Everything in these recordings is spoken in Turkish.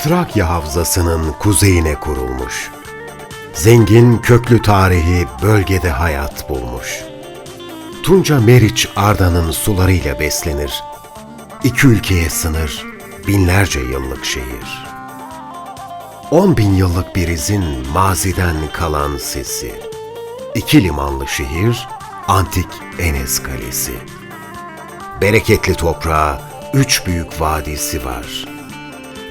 Trakya Havzası'nın kuzeyine kurulmuş. Zengin köklü tarihi bölgede hayat bulmuş. Tunca Meriç Arda'nın sularıyla beslenir. İki ülkeye sınır, binlerce yıllık şehir. On bin yıllık bir izin maziden kalan sesi. İki limanlı şehir, antik Enes Kalesi. Bereketli toprağı, üç büyük vadisi var.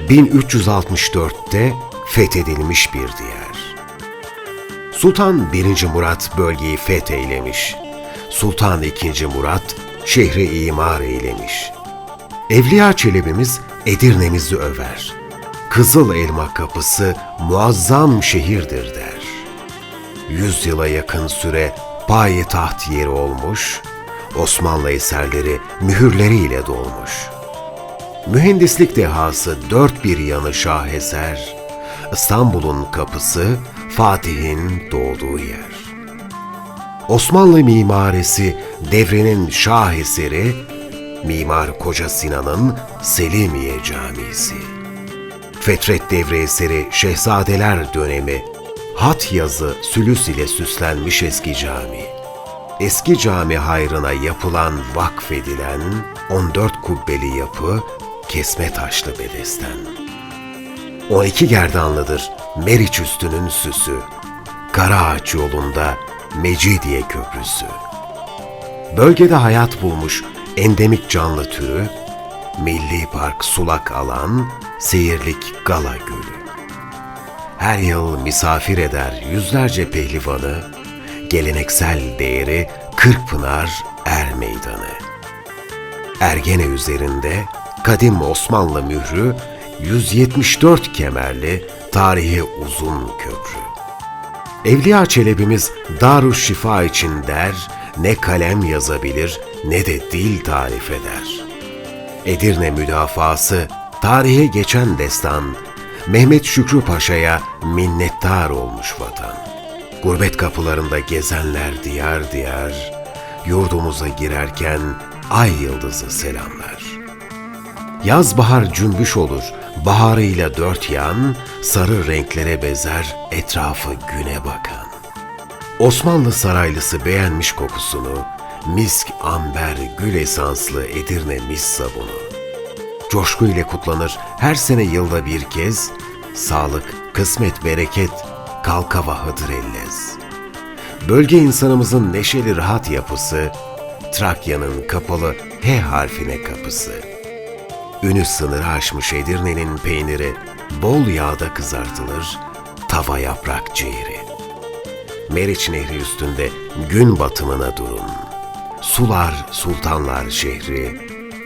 1364'te fethedilmiş bir diyar. Sultan 1. Murat bölgeyi fetheylemiş. Sultan II. Murat şehri imar eylemiş. Evliya Çelebi'miz Edirne'mizi över. Kızıl Elma Kapısı muazzam şehirdir der. Yüz yıla yakın süre payitaht yeri olmuş, Osmanlı eserleri mühürleriyle dolmuş. Mühendislik dehası dört bir yanı şaheser, İstanbul'un kapısı Fatih'in doğduğu yer. Osmanlı mimarisi devrenin şaheseri, Mimar Koca Sinan'ın Selimiye Camisi. Fetret devre eseri Şehzadeler dönemi, hat yazı sülüs ile süslenmiş eski cami. Eski cami hayrına yapılan vakfedilen 14 kubbeli yapı kesme taşlı bedesten. 12 gerdanlıdır Meriç üstünün süsü, Karaağaç yolunda Mecidiye Köprüsü. Bölgede hayat bulmuş endemik canlı türü, Milli Park Sulak Alan, Seyirlik Gala Gölü. Her yıl misafir eder yüzlerce pehlivanı, geleneksel değeri Kırkpınar Er Meydanı. Ergene üzerinde kadim Osmanlı mührü 174 kemerli tarihi uzun köprü. Evliya Çelebi'miz Darüşşifa için der, ne kalem yazabilir ne de dil tarif eder. Edirne müdafası, tarihe geçen destan, Mehmet Şükrü Paşa'ya minnettar olmuş vatan. Gurbet kapılarında gezenler diyar diyar, yurdumuza girerken ay yıldızı selamlar. Yaz bahar cümbüş olur, baharıyla dört yan, sarı renklere bezer etrafı güne bakan. Osmanlı saraylısı beğenmiş kokusunu, misk, amber, gül esanslı Edirne mis sabunu. Coşku ile kutlanır her sene yılda bir kez, sağlık, kısmet, bereket, kalkava hıdır ellez. Bölge insanımızın neşeli rahat yapısı, Trakya'nın kapalı H harfine kapısı. Ünü sınırı aşmış Edirne'nin peyniri bol yağda kızartılır, tava yaprak ciğeri. Meriç Nehri üstünde gün batımına durun. Sular sultanlar şehri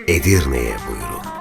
Edirne'ye buyurun.